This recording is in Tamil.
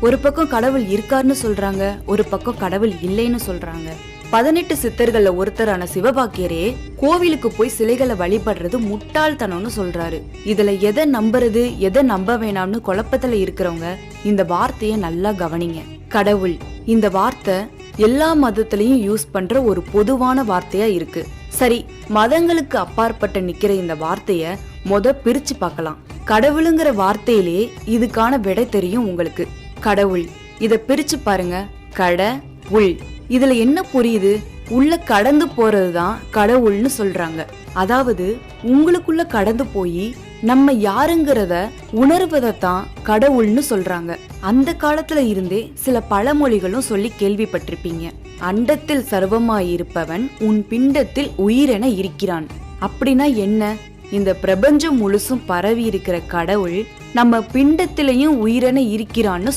ஒரு பக்கம் கடவுள் இருக்காருன்னு சொல்றாங்க ஒரு பக்கம் கடவுள் இல்லைன்னு சொல்றாங்க. பதினெட்டு சித்தர்கள்ல ஒருத்தரான சிவபாக்கியரே கோவிலுக்கு போய் சிலைகளை வழிபடுறது முட்டாள்தனம்னு சொல்றாரு. இதுல எதை நம்புறது எதை நம்ப வேணாம்னு குழப்பத்துல இருக்கிறவங்க இந்த வார்த்தைய நல்லா கவனிங்க. கடவுள் இந்த வார்த்தை எல்லா மதத்திலையும் யூஸ் பண்ற ஒரு பொதுவான வார்த்தையா இருக்கு. சரி மதங்களுக்கு அப்பாற்பட்ட நிக்கிற இந்த வார்த்தைய மொத பிரிச்சு பார்க்கலாம். கடவுளுங்கிற வார்த்தையிலே இதுக்கான விடை தெரியும் உங்களுக்கு. கடவுள். இதை பிரிச்சு பாருங்க. கட உள். இதுல என்ன புரியுது? உள்ள கடந்து போறது தான் கடவுள்னு சொல்றாங்க. அதாவது உங்களுக்குள்ள கடந்து போய் நம்ம யாருங்கிறத உணர்வதைத்தான் கடவுள்னு சொல்றாங்க. அந்த காலத்துல இருந்தே சில பழமொழிகளும் சொல்லி கேள்விப்பட்டிருப்பீங்க. அண்டத்தில் சர்வமாயிருப்பவன் உன் பிண்டத்தில் உயிரென இருக்கிறான். அப்படின்னா என்ன? இந்த பிரபஞ்சம் முழுசும் பரவி இருக்கிற கடவுள் நம்ம பிண்டத்திலையும் உயிரென இருக்கிறான்னு